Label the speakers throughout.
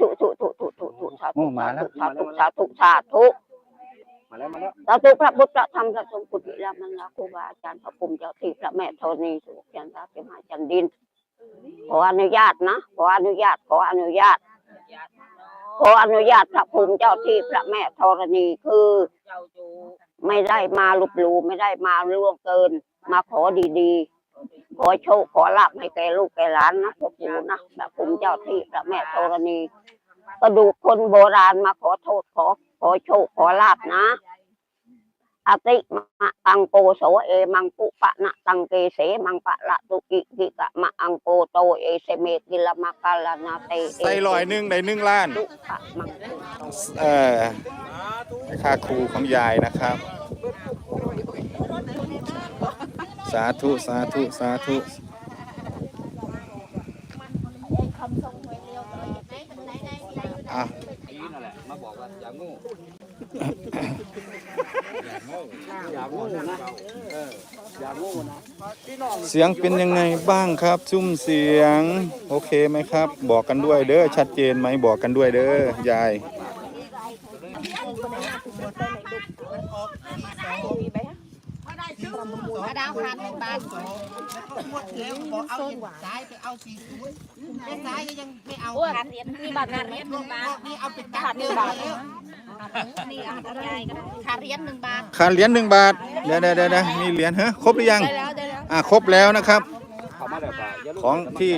Speaker 1: ธุธุธุธุธุธุสา
Speaker 2: โอ้
Speaker 1: ธุ
Speaker 2: มาแล้ว
Speaker 1: สาธุสาธุสาธุ
Speaker 2: มาแล้วมาแล้ว
Speaker 1: สาธุพระพุทธพระธรรมพระสงฆ์พุทธิรามันลาครูบาอาจารย์พระภูมิเจ้าที่พระแม่ธรณีสุขยันตาเจมหาจันดินขออนุญาตนะขออนุญาตขออนุญาตขออนุญาตพระภูมิเจ้าที่พระแม่ธรณีคือไม่ได้มาลุบหลูไม่ได้มาล่วงเกิน มาขอดีๆ ขอโชคขอลาภให้แก่ลูกแก่หลานนะพ่อปู่นะพระภูมิเจ้าที่พระแม่ธรณีกระดูกคนโบราณมาขอโทษขอขอโชคขอลาภนะอติมะตังโกโสเอมังปุปะนะตังเกเสมังปะละตุกิกิกะมะอังโกโตเอเสเมกิลมะกาลานาเตเอ
Speaker 2: ใส่ลอยหนึ่งได้หนึ่งล้าน
Speaker 1: ตุปะมังโกโต
Speaker 2: เอ่อค่าครูของยายนะครับ สาธุ สาธุ สาธุ อะ
Speaker 3: นี่นั่นแหละ มาบอกว่าอย่าโง่ อย่าโง่นะเอออย่าโง่นะพี่น้อง
Speaker 2: เสียงเป็นยังไงบ้างครับ ซุ้มเสียง โอเคไหมครับ บอกกันด้วยเด้อ ชัดเจนไหมบอกกันด้วยเด้อ ยาย
Speaker 4: ดาวพันบาท
Speaker 5: แล้วบอกเอาเย็นซ้ายไปเอาสี่ศูนย์ไอ้ซ้ายก็ยังไม่เอา
Speaker 4: อ้วนมีบัตรเงินเหรียญหนึ่งบาท
Speaker 5: นี่เอาเป็นกัดเดียวแล้ว
Speaker 4: นี่เอาอะไรก็ได้ขาเหรียญหนึ่งบาท
Speaker 2: ค่าเหรียญหนึ่งบาทเดี๋ยวเดี๋ยวเดี๋ยวเดี๋ยวมีเหรียญฮะครบหรือยัง
Speaker 4: ได้แล้วได้แล้ว
Speaker 2: อะครบแล้วนะครับ
Speaker 3: ขอ
Speaker 2: งที่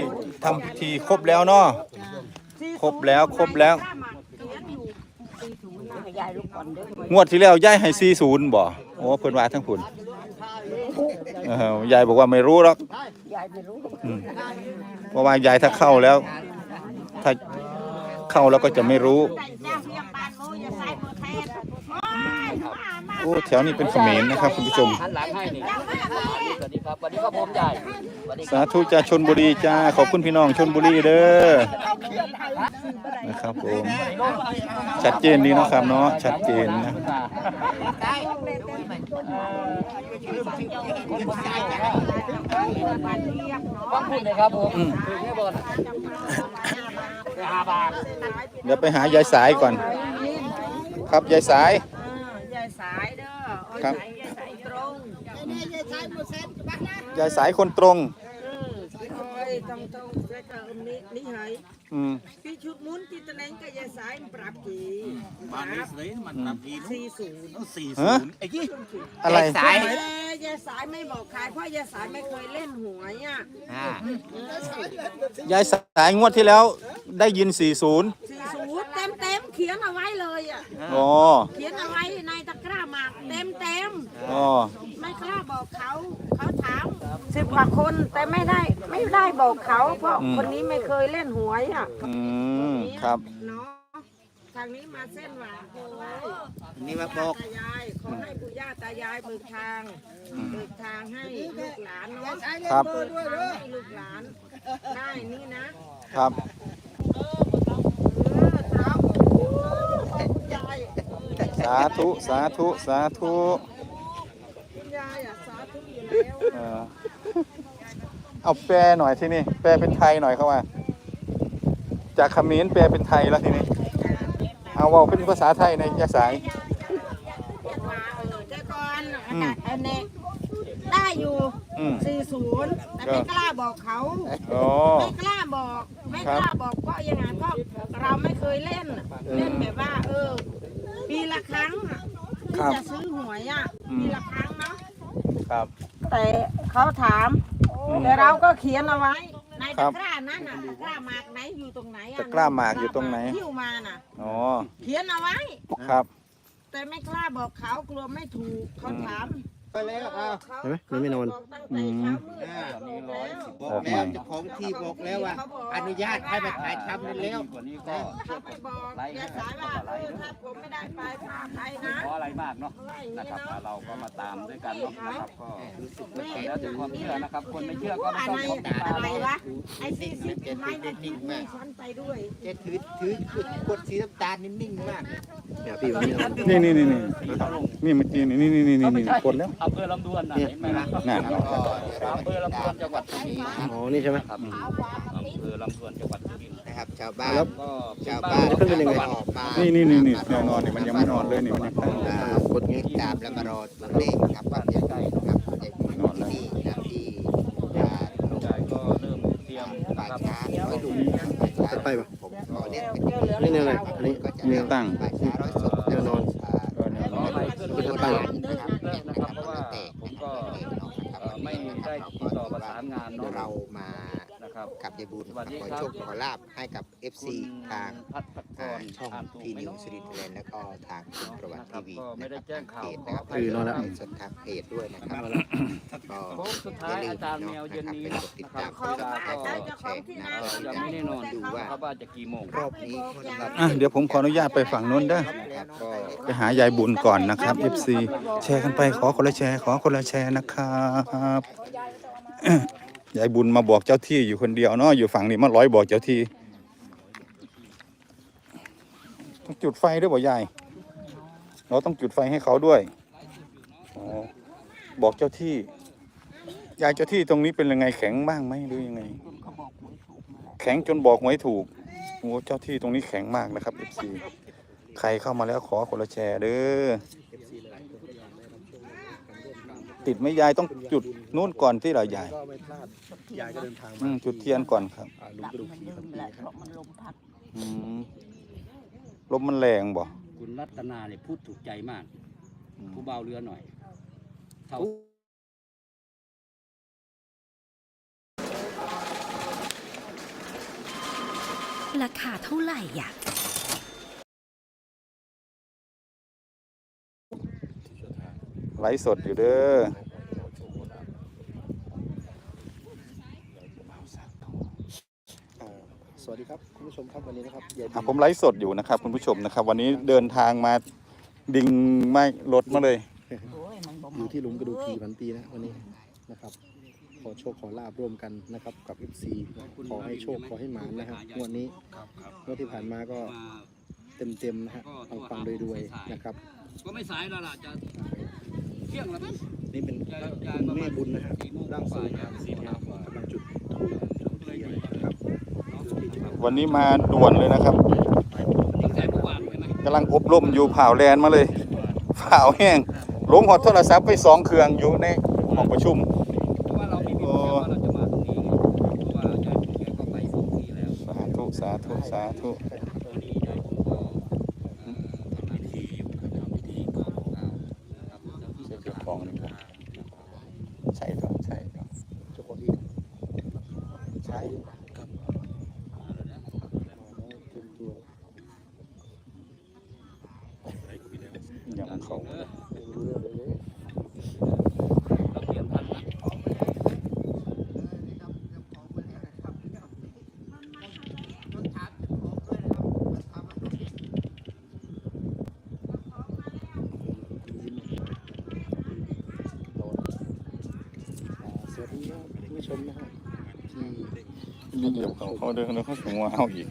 Speaker 2: ทำพิธีครบแล้วเนาะครบแล้วครบแล้วงวดที่แล้วย้ายให้ซีศูนย์บ่โอ้เพิ่นว่าทั้งผุน เออยายบอกว่าไม่รู้หรอกอืมเพราะว่ายายถ้าเข้าแล้ว ถ้าเข้าแล้วก็จะไม่รู้โอ้แแถวนี้เป็นเขมรนะครับคุณผู้ชม
Speaker 3: หันหลังให้นี่สวัสดีครับสวัสดีครับผมใหญ่สวัสดี
Speaker 2: สาธุจ้าชนบุรีจ้าขอบคุณพี่น้องชนบุรีเด้อนะครับผมชัดเจนดีเนาะครับเนาะชัดเจนนะ
Speaker 3: ฟังพูดเลยครับผมถึงแค่บอลไปหาบาท
Speaker 2: เดี๋ยวไปหายายสายก่อน ครับยายสายา
Speaker 5: ยสายเด้อ
Speaker 2: ครับ
Speaker 5: ยายสายตรง
Speaker 2: ยายสายคนตรง
Speaker 5: เออโอ้ยตรงตรงๆแล้วก็อันนี้นี่เหย
Speaker 2: อืม
Speaker 5: พี่ชุดมุ้นที่ตะเนง กับยายสายมันปรับกี่
Speaker 6: บ้านนี้สิมันปรับกี่
Speaker 5: สี่ศูนย์
Speaker 6: ต้องสี่
Speaker 2: ฮะ
Speaker 6: ศูนย์ไอ้ยี่
Speaker 2: อะไร
Speaker 5: สายยายสายไม่บอกใครเพราะยายสายไม่เคยเล่นหวยอะ
Speaker 2: ยายสายงวดที่แล้วได้ยิน 40
Speaker 5: สี่ศูนย์เต็มเต็มๆเขียนเอาไว้เลยอะ
Speaker 2: อ๋อ
Speaker 5: เขียนเอาไว้ในตะกร้าหมากเต็มเต็มๆ
Speaker 2: อ๋อ
Speaker 5: ไม่กล้าบอกเขา เขาถามสิบกว่าคนแต่ไม่ได้ ไม่ได้บอกเขาเพราะคนนี้ไม่เคยเล่นหวยอะ
Speaker 2: อืมครับ
Speaker 5: เนาะทางนี้มาเส้นหวานโอ้ย
Speaker 6: นี่มาบอก
Speaker 5: ตายายขอให้ปู่ย่าตายายเบิกทางเบิกทางให้ลูกหลานเนาะ
Speaker 2: ครับ
Speaker 5: เบิกทางให้ลูกหลานได้นี่นะครับ เออครับยาย
Speaker 2: สาธุ สาธุ สาธุ
Speaker 5: คุณยายอะสาธุอยู่แล้ว
Speaker 2: เออ เอาแปลหน่อยที่นี่แปลเป็นไทยหน่อยเข้ามา จากเขมรแปลเป็นไทยแล้วทีนี้ เอาเว่าเป็นภาษาไทยในยายสาย
Speaker 5: มาเออเจ้าก่อน
Speaker 2: อืม
Speaker 5: อันนี้ได้อยู่
Speaker 2: อืม
Speaker 5: 40แต่ไม่กล้าบอกเขา
Speaker 2: อ๋อ
Speaker 5: ไม่กล้าบอกไม่กล้าบอกเพราะยังไงก็เราไม่เคยเล่นเล่นแบบว่า เออ ปีละครั้งอะ
Speaker 2: ครั
Speaker 5: ที่
Speaker 2: บ
Speaker 5: จะซื้อหวยอะ
Speaker 2: อืม
Speaker 5: ปีละครั้งเนาะ
Speaker 2: ครับ
Speaker 5: แต่เขาถาม แต่เราก็เขียนเอาไว้ใน
Speaker 2: ครั
Speaker 5: ตะ
Speaker 2: บ
Speaker 5: กร้านั้นน่ะตะกร้าหมากไหนอยู่ตรงไหนอะ
Speaker 2: ตะกร้าหมากอยู่ตรงไหน
Speaker 5: หิ้วมาน่ะ
Speaker 2: อ๋อ
Speaker 5: เขียนเอาไว้
Speaker 2: ครับ
Speaker 5: แต่ไม่กล้าบอกเขากลัวไม่ถูกเขาถาม
Speaker 6: ไปแล้วอ้าว
Speaker 5: เขา
Speaker 7: เห็นไหมมันไม่นอน
Speaker 5: เขาบอกตั้งแต่เช้ามืด
Speaker 6: อ่า
Speaker 5: เขาบอกแล้ว
Speaker 6: บอกแล้วเจ้าของที่บอกแล้วว่า อนุญาตให้ไปขายทำนั่นแล้ว
Speaker 3: กว่านี้ก็
Speaker 5: เขาไปบอกยายสายว่าเออถ้าผมไม่ได้ไปพาใครนะ
Speaker 3: ขออะไรมากเนาะนะครับเราก็มาตามด้วยกันเนาะนะครับก็แล้วแต่ความเชื่อนะครับ คนไม่เชื่อก็ไม่
Speaker 5: อะไร
Speaker 3: ต้องตาม
Speaker 5: อะไรวะไอ้ซีซีไม่ได้นิ่งมากฉันไปด้วย
Speaker 6: แกถือถือกดสีน้ำตาลนิ่งๆมาก
Speaker 7: เดี๋ยวพี่วันนี้เอา
Speaker 2: นี่นี่นี่นี่นี่เมื่อกี้นี่นี่นี่นี่นี่นี่กดแล้ว
Speaker 3: อำเภอลำดวนนะเห็นไหมล่ะ
Speaker 2: นั่น
Speaker 3: อำเภอลำดวนจังหวัดสุรินทร์
Speaker 7: อ๋อนี่ใช่ไหม
Speaker 3: ครับอำเภอลำดวนจังหวัดสุรินทร์
Speaker 6: นะครับ ชาวบ้าน
Speaker 2: แล้ว
Speaker 3: ก็
Speaker 6: ชาวบ้าน
Speaker 2: จะขึ้นเป็นยังไง
Speaker 6: ออกมา
Speaker 2: นี่นี่นี่นี่แนวนอนเนี่ยมันยังไม่นอนเลยนี่มันยังตั้ง
Speaker 6: อ่ากดติดตามและมารอตัวเลขครับว่าจะได้นะครับจะอยู่ที่นี่นะครับที่อ่า
Speaker 3: ลูกชายก็เริ่มเตรียม
Speaker 6: ป่า
Speaker 3: นะครับ
Speaker 6: ช้าร้อยดุป่าช้า
Speaker 7: ไปปะ
Speaker 6: ผมขอเรียกเป็น
Speaker 7: นี่แนวไหนอันนี้
Speaker 6: ก็จะ
Speaker 2: แนวตั้ง
Speaker 6: ป่าช้าร้อยศพ
Speaker 7: แนวนอน
Speaker 6: อ่า
Speaker 2: เออแน
Speaker 6: เนาะ
Speaker 3: เรามานะครับ
Speaker 6: กับยายบุญ
Speaker 3: สวัสดี
Speaker 6: ขอ
Speaker 3: ครับ
Speaker 6: โชคขอลาบให้กับ FC ทาง
Speaker 3: พัฒพัฒ
Speaker 6: อ่าก
Speaker 3: ร
Speaker 6: ช่อง
Speaker 3: อ่านถูก
Speaker 6: พี
Speaker 3: ไหม
Speaker 6: นิว
Speaker 3: เนาะ
Speaker 6: สิริเทเลนแล้วก็ทางคุณประวัติทีวี
Speaker 3: ก็ไม่ได้แจ้งข่าว
Speaker 6: เพจนะครับ
Speaker 3: ขออภัย
Speaker 7: คือนอนแล้ว
Speaker 6: สดทางเพจด้วยนะครับก็
Speaker 3: โค้งสุดท้ายอาจารย์แมวเย็นนี้
Speaker 6: เป็นกดติด
Speaker 3: นะครั
Speaker 6: ตา
Speaker 3: บ
Speaker 6: ม
Speaker 3: ก็
Speaker 6: กดไลค์กดแชร์นะก็
Speaker 3: ยั
Speaker 6: จะ
Speaker 3: งไม่ได้นอน
Speaker 6: ดูว่า
Speaker 3: ครับว่าจะกี่โมง
Speaker 6: รอบนี้นะครับ
Speaker 2: อะเดี๋ยวผมขออนุญาตไปฝั่งนู้นเด้อ
Speaker 6: นะครับก็
Speaker 2: ไปหายายบุญก่อนนะครับ FC แชร์กันไปขอคนละแชร์ขอคนละแชร์นะครับเอ้อ ยายบุญมาบอกเจ้าที่อยู่คนเดียวเนาะอยู่ฝั่งนี้มาร้อยบอกเจ้าที่ต้องจุดไฟด้วยบ่ยายเราต้องจุดไฟให้เขาด้วยอ๋อบอกเจ้าที่ยายเจ้าที่ตรงนี้เป็นยังไงแข็งบ้างไหมหรือยังไง แข็งจนบอกหวยถูกโอ้เจ้าที่ตรงนี้แข็งมากนะครับ FC ใครเข้ามาแล้วขอคนละแชร์เด้อ ติดไหม่ยายต้องจุดนู่นก่อนที่เรายาย
Speaker 7: ก็ไม่พลาดยายก็เดินทาง
Speaker 2: อื
Speaker 7: มาม
Speaker 2: จุดเทียนก่อนครับ
Speaker 7: อ่าลุงกระดูกผีพันปีครับ
Speaker 2: อืมลมมันแรงบ่
Speaker 3: คุณรัตนาเนี่ยพูดถูกใจมาก
Speaker 2: อืม
Speaker 3: ผู้เบาเรือหน่อยเท่า
Speaker 8: ราคาเท่าไหร่อะ
Speaker 2: ไลฟ์สดอยู่เด้อ
Speaker 7: อ่าสวัสดีครับคุณผู้ชมครับวันนี้นะครับยาย
Speaker 2: อะ
Speaker 7: บุญ
Speaker 2: ผมไลฟ์สดอยู่นะครับ คุณผู้ชมนะครับ วันนี้เดินทางมาดิ่งไม่รถมาเลย
Speaker 7: อยู่ที่ลุงกระดูกผีพันปีนะวันนี้นะครับ ขอโชคขอลาบร่วมกันนะครับกับ FC ขอให้โชคขอให้หมานนะครับงวดนี้งวดที่ผ่านมาก็เต็มๆนะฮะปังๆรวยๆนะครับ
Speaker 3: ก็ไม่สายแล้วล่ะจะเที่ยงแล้วมั้ง
Speaker 7: นี่เป็นคุณแม่บุญนะ
Speaker 3: ครับ
Speaker 7: ร่าง
Speaker 3: ก
Speaker 7: ทร
Speaker 3: งยาย
Speaker 7: สี
Speaker 3: สี่
Speaker 7: เท
Speaker 3: โมา
Speaker 7: ง
Speaker 3: กว่า
Speaker 7: กำลังจุดธูปเทียนนะครับ
Speaker 2: วันนี้มาด่วนเลยนะครับกำลังอบรมอยู่ผ่าวแลนมาเลยผ่าวแห้งลงหอดโทรศัพท์ไปสองเครื่องอยู่ในห้องประชุม
Speaker 3: เพราะว่าเราไม่มีโปรแกรมว่าเราจะมาตรงนี้ไงเพราะว่ายายแกก็ไปสองทีแล้ว
Speaker 2: สาธุสาธุสาธุ
Speaker 3: วันนี้ยายผมก็เอ่อทำพิธีอยู่ทำพิธีก็กล่าวนะครับเจ้าที่
Speaker 2: เจ้า
Speaker 3: เจ้า
Speaker 2: ของนี่ครับใช่ครับใช่ครับ
Speaker 7: เจ้าของที่
Speaker 2: ใช่
Speaker 7: ครับเต็มตัว
Speaker 2: ยังเขา
Speaker 3: เออ
Speaker 7: ไม่รู้เรื่องเลย
Speaker 3: เราเตรียมทันนะ
Speaker 7: สวัสดีครับคุณผู้ชมนะฮะที่
Speaker 2: นี่เดี๋ยวเขาเขาเดินเดินเขาสูงว่าเอาอีก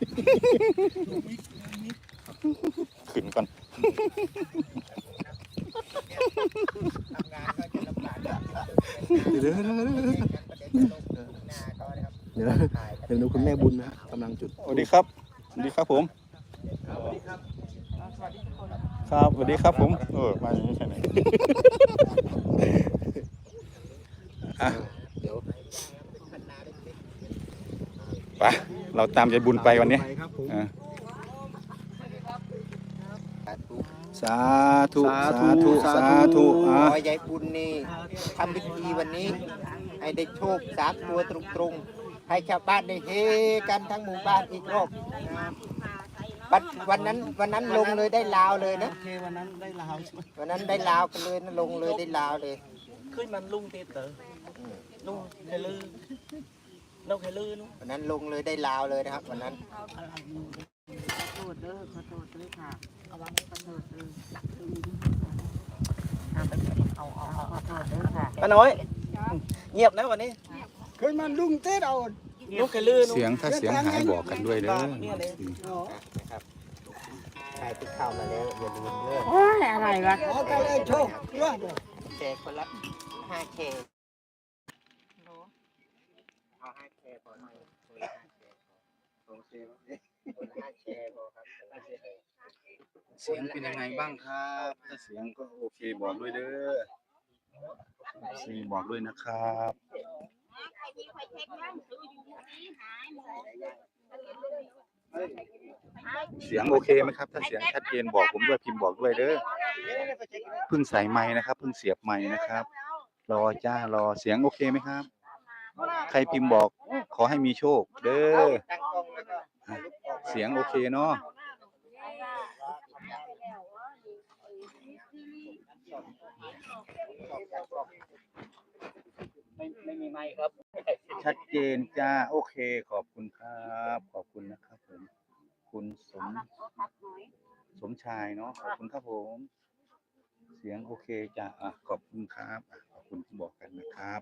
Speaker 2: ขึ้นก่อน
Speaker 7: เดี๋ ยวเดี๋ยวเดี๋ยวเดี๋ยวเดี๋ยวเดี๋ยวดูคุณแม่บุญนะกำลังจุด
Speaker 2: สวัสดีครับสวัสดีครับผมครับสวัสดีครับผมเออมาอย่างนี้ใช่ไหมอะ
Speaker 7: เดี๋ยว
Speaker 2: ไปเราตามยายบุญไปวันนี้
Speaker 7: ไปครับผม
Speaker 2: อะ
Speaker 6: สาธุ
Speaker 2: สาธุ สาธุ สาธุ
Speaker 6: ข
Speaker 2: อะ
Speaker 6: อยายบุญนี่ทำพิธีวันนี้ ให้ได้โชคสามตัวตรงๆ ให้ชาวบ้านได้เฮกันทั้งหมู่บ้านอีกรอบวันวันนั้นวันนั้นลงเลยได้ลาวเลยนะ
Speaker 5: โอเควันนั้นได้ลาวใช่ไหม
Speaker 6: วันนั้นได้ลาวกันเลยนะลงเลยได้ลาวเลย
Speaker 5: ขึ้นมันลุงเตเตอร์ลุงไคลือลงไคลือนู้น
Speaker 6: วันนั้นลงเลยได้ลาวเลยนะครับวันนั้น
Speaker 5: ขอโทษเด้อขอโทษด้วยค่ะ เอาวางขอโทษเด้อตักคืนเอาเอาเอาขอโทษเด้อค่ะป้าน้อย เงียบนะวันนี้
Speaker 6: ขึ้นมันลุงเต้เอา
Speaker 5: ลุงไคลือนู้น
Speaker 2: เสียงถ้าเสียงหายบอกกันด้วยเด้อ
Speaker 6: นะครับใครที่เข้ามาแล้วอย่าลืมเลือก
Speaker 5: อะไรวะ
Speaker 6: ขอกันเลยโชคแจกคนละห้าเคเอาห้าเคพอหน่อยคนละห้าเคพอ
Speaker 2: เสียงเป็นยังไงบ้างครับ ถ้าเสียงก็โอเคบอกด้วยเด้อซีบอกด้วยนะครับเสียงโอเคไหมครับ ถ้าเสียงชัดเจนบอกผมด้วยพิมพ์บอกด้วยเด้อเพิ่งใส่ไม้นะครับเพิ่งเสียบไม้นะครับ รอจ้ารอเสียงโอเคไหมครับ ใครพิมพ์บอกขอให้มีโชค เด้อ
Speaker 6: ตั้งกล้องแล้วก็
Speaker 2: เสียงโอเคเนาะ
Speaker 3: ไม่ไม่มีไม้ครับ
Speaker 2: ชัดเจนจ้า โอเค ขอบคุณครับ ขอบคุณนะครับผม คุณสม สมชายเนาะ ขอบคุณครับผม เสียงโอเคจ้าอะขอบคุณครับอะขอบคุณที่บอกกันนะครับ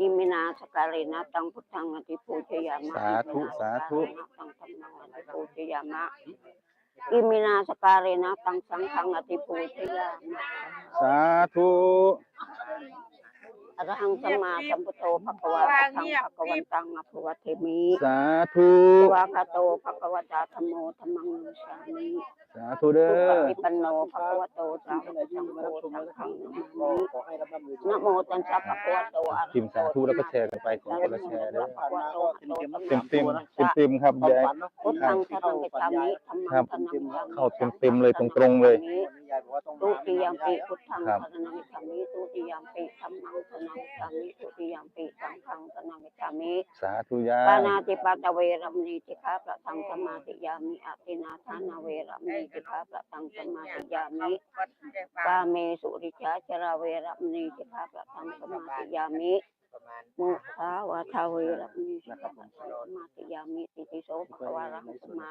Speaker 2: อิ
Speaker 5: มินา
Speaker 1: สการินาตังพุทธังอติปูชยามะ
Speaker 2: สาธุสาธุ
Speaker 1: ตังธรรมังอติปูชยามะอิมินาสการินาตังสังฆังอติปูชยามะ
Speaker 2: สาธุ
Speaker 1: อรหังสัมมาสัมพุทโธภะคะวะตังภะคะวันตังอภวะเทมิ
Speaker 2: สาธุ
Speaker 1: วะคาโตภะคะวะตาธัมโมธัมมังนัมสามิ
Speaker 2: สาธุเด้
Speaker 1: สุป
Speaker 2: อ
Speaker 1: ฏิปันโนภะคะวะโตสาวกสังโฆสังฆังนะโมนะโมตัสสะภะคะวะโตอะระ
Speaker 2: พิมพ์
Speaker 1: หะ
Speaker 2: สา
Speaker 1: โต
Speaker 2: ธุแล้วก็แชร์กันไปขอคนละแชร์เด้อ
Speaker 1: ภะคะวะโตอะระหะโตสัม
Speaker 2: เต็ม
Speaker 1: มา
Speaker 2: เต็มเต็มเต็มเต็มๆครับยาย
Speaker 1: พุทธังสรณังกัจฉามิธัมมังสรณังกัจฉามิ
Speaker 2: เข้าเต็มๆเลยตรงๆเลย
Speaker 1: ตุติยามปิพุทธัง
Speaker 2: ครับ
Speaker 1: สรณังกัจฉามิตุติยามปิธัมมังสรณังกัจฉามิตุติยามปิสังฆังสรณังกัจฉามิ
Speaker 2: สาธุยา
Speaker 1: ปายนาติปัตตเวรมณีติฆาประทังสมาติยามิอตินาทานาเวรมณีติฆาประทังสมาติยามิกาเมสุริชาจราเวรมณีติฆาประทังสมาติยามิ
Speaker 6: ประมาณ
Speaker 1: มุสาวาทาเวรมณีติฆาประทังสมาติยามิติติโสภควารังสมา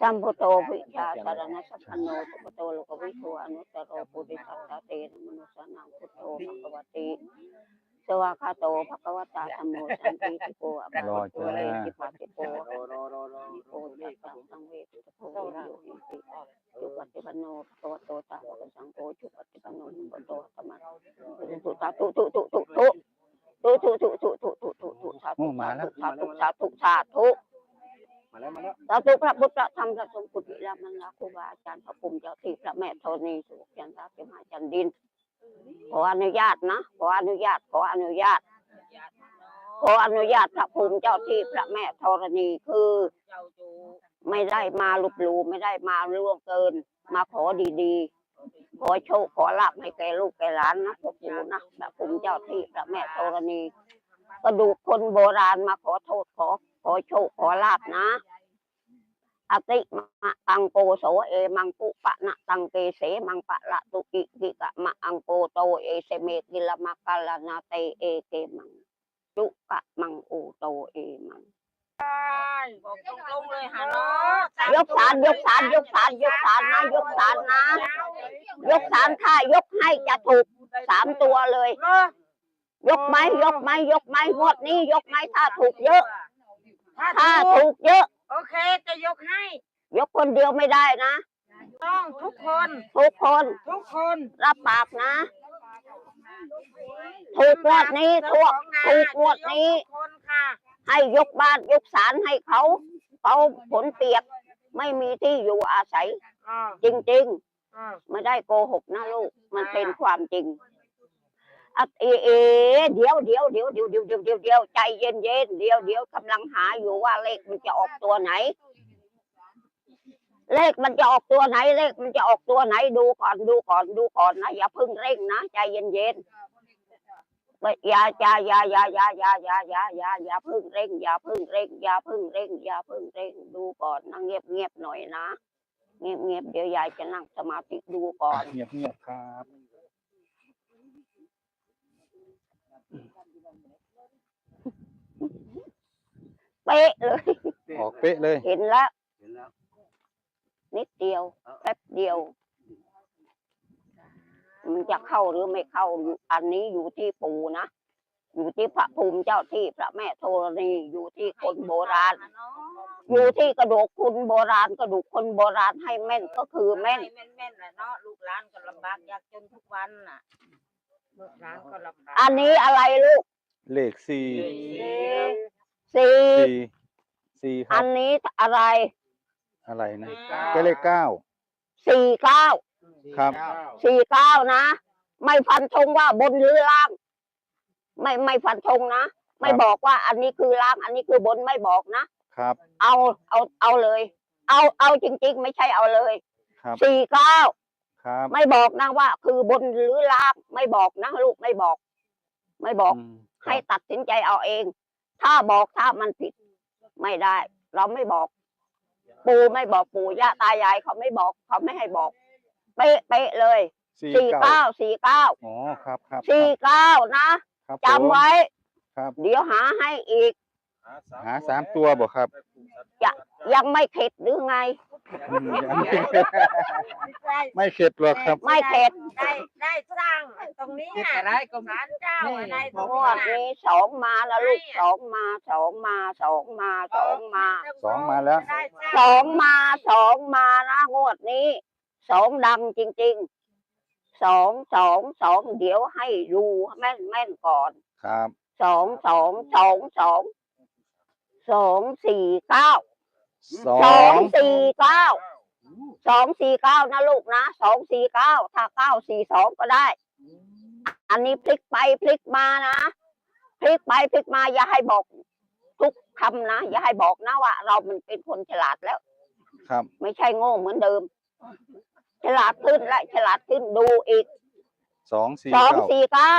Speaker 1: สัมพุทโธวิชาสารณสัพพโนสุปโตโลกวิทูอนุตโรปุริสัตตเตนมนุสสานังพุทโธภควติ สวากขาโตภควตาธัมโมสันติติโกอะภะ
Speaker 2: รอ
Speaker 1: คะ
Speaker 2: จ้า
Speaker 1: วะเลติปาติโก
Speaker 6: รอรอรอรอ
Speaker 1: โกตัสสังสังเวทิตโพวิโยหิติจุปฏิปันโนภควโตสาวกสังโฆจุปฏิปันโนภควโตธรรมะตุสาธุตุตุตุตุตุตุตุตุตุตุตุตุสา
Speaker 2: โอ้
Speaker 1: ธุ
Speaker 2: มาแล้ว
Speaker 1: สาธุสาธุสาธุ
Speaker 6: มาแล้วมาแล้ว
Speaker 1: สาธุพระพุทธพระธรรมพระสงฆ์พุทธิรามันลาครูบาอาจารย์พระภูมิเจ้าที่พระแม่ธรณีสุขจันทราเิมหาจันดิน ขออนุญาตนะขออนุญาตขออนุญาตขออนุญาตพระภูมิเจ้าที่พระแม่ธรณีคือไม่ได้มาลุบหลูไม่ได้มาล่วงเกิน มาขอดีๆ ขอโชคขอลาภให้แก่ลูกแก่หลานนะพระภูมินะพระภูมิเจ้าที่พระแม่ธรณีกระดูกคนโบราณมาขอโทษขอขอโชคขอลาภนะ a tị ma tăng cô số e mang cụ phạ nạ tăng kê xế mang phạ lạ tụ kị kị cả ma ăn cô tô e xe mê kì la ma ca la na tê e kê mang trụ cả mang ô tô e mang dốc sàn dốc sàn dốc sàn dốc sàn na dốc sàn na dốc sàn thay dốc hai จะถูกสามตัวเลย ยกไม้ยกไม้ยกไม้งวดนี้ยกไม้ถ้าถูกเยอะ
Speaker 5: ถ้า
Speaker 1: ถู
Speaker 5: ก
Speaker 1: เยอะ
Speaker 5: โอเคจะยกให้
Speaker 1: ยกคนเดียวไม่ได้นะ
Speaker 5: ต้องทุกคน
Speaker 1: ทุกคน
Speaker 5: ทุกคน
Speaker 1: รับปากนะ ถูกงวดนี้ถูกถูกงวดนี้
Speaker 5: ทุกคนค่ะ
Speaker 1: ให้ยกบ้านยกศาลให้เขาเขาผลเปียกไม่มีที่อยู่อาศัย
Speaker 5: อ่า
Speaker 1: จริง
Speaker 5: อ่า
Speaker 1: ๆ ไม่ได้โกหกนะลูก มันเป็นความจริงอะ เอเอเดี๋ยวเดี๋ยวเดี๋ยวเดี๋ยวเดี๋ยวเดี๋ยวเดี๋ยวเดี๋ยวใจเย็นเย็นเดี๋ยวเดี๋ยวกำลังหาอยู่ว่าเลขมันจะออกตัวไหน เลขมันจะออกตัวไหน เลขมันจะออกตัวไหนดูก่อนดูก่อนดูก่อนนะอย่าเพิ่งเร่งนะใจเย็นเย็นอย่าอย่าอย่าอย่าอย่าอย่าอย่าอย่าอย่าอย่าเพิ่งเร่งอย่าเพิ่งเร่งอย่าเพิ่งเร่งอย่าเพิ่งเร่งดูก่อนนะเงียบเงียบหน่อยนะเงียบเงียบเดี๋ยวยายจะนั่งสมาธิดูก่อน
Speaker 2: เงียบเงียบครับ
Speaker 1: เป๊ะเลย
Speaker 2: ออกเป๊ะเลย
Speaker 1: เห็นแล้ว
Speaker 6: เห็นแล้ว
Speaker 1: นิดเดียวแป๊บเดียว มันจะเข้าหรือไม่เข้าอยู่อันนี้อยู่ที่ปู่นะ อยู่ที่พระภูมิเจ้าที่พระแม่ธรณีอยู่ที่คนโบราณ อยู่ที่กระดูกคุณโบราณกระดูกคนโบราณให้แม่นก็คือแม่น
Speaker 5: แม่นแม่นๆแหละเนาะลูกหลานก็ลำบากยากจนทุกวันน่ะลูกหลานก็ลำบาก
Speaker 1: อันนี้อะไรลูก
Speaker 2: เลขสี่
Speaker 1: สี่
Speaker 2: สี่สี่ค
Speaker 1: อั
Speaker 2: รับ
Speaker 1: นนี้อะไร
Speaker 2: อะไรนะก็เลขเก้า
Speaker 1: สี่เก้า
Speaker 2: ครับ
Speaker 1: สี่เก้านะ ไม่ฟันธงว่าบนหรือล่าง ไม่ไม่ฟันธงนะไม่บอกว่าอันนี้คือล่าง อันนี้คือบนไม่บอกนะ
Speaker 2: ครับ
Speaker 1: เอาเอาเอาเลย เอาเอาจริง ๆ ไม่ใช่เอาเลย
Speaker 2: ครับ
Speaker 1: สี่เก้า
Speaker 2: ครับ
Speaker 1: ไม่บอกนะว่า คือบนหรือล่างไม่บอกนะลูกไม่บอก ไม่บอก
Speaker 2: อืมค
Speaker 1: ให้
Speaker 2: รับ
Speaker 1: ตัดสินใจเอาเอง ถ้าบอกถ้ามันผิด ไม่ได้ เราไม่บอก ปู่ไม่บอกปู่ย่าตายายเขาไม่บอก เขาไม่ให้บอก เป๊ะเป๊ะเลย
Speaker 2: สี่
Speaker 1: สี่
Speaker 2: เก้า
Speaker 1: เก้าสี่เก้า
Speaker 2: อ๋อครับครับ
Speaker 1: สี่เก้านะครับจำ
Speaker 2: ผม
Speaker 1: ไว้
Speaker 2: ครับ
Speaker 1: เดี๋ยวหาให้อีก
Speaker 2: หาสามตัวบอกครับ
Speaker 1: ยังไม่เข็ดหรือไง
Speaker 2: อืมยังไม่เข็ดไม่เข็ดหรอกครับ
Speaker 1: ไม่เข็ด
Speaker 5: ได้ได้สร้างตรงนี้
Speaker 3: เฮ็ด
Speaker 5: อะ
Speaker 3: อะไรก็
Speaker 5: ศาลเจ้าอะได้ตรง
Speaker 1: ง
Speaker 5: นี้
Speaker 1: วด
Speaker 5: น่ะ
Speaker 1: นี้สองมาแล้วลูกสองมาสองมาสองมาสองมา
Speaker 2: สองมาแล้ว
Speaker 5: ได้สร้าง
Speaker 1: สองมาสองมานะงวดนี้สองดังจริงๆสองสองสองเดี๋ยวให้ดูแม่นแม่นๆก่อน
Speaker 2: ครับ
Speaker 1: สองสองสองสองสองสี่เก้า
Speaker 2: สอ
Speaker 1: สองงสี่เก้าสองสี่เก้านะลูกนะสองสี่เก้าถ้าเก้าสี่สองก็ได้ อันนี้พลิกไปพลิกมานะพลิกไปพลิกมาอย่าให้บอก ทุกคำนะอย่าให้บอกนะว่า เรามันเป็นคนฉลาดแล้ว
Speaker 2: ครับ
Speaker 1: ไม่ใช่โง่เหมือนเดิม ฉลาดขึ้นและฉลาดขึ้นดูอีก
Speaker 2: สองสี่
Speaker 1: สอง
Speaker 2: เก้า
Speaker 1: สี่เก้า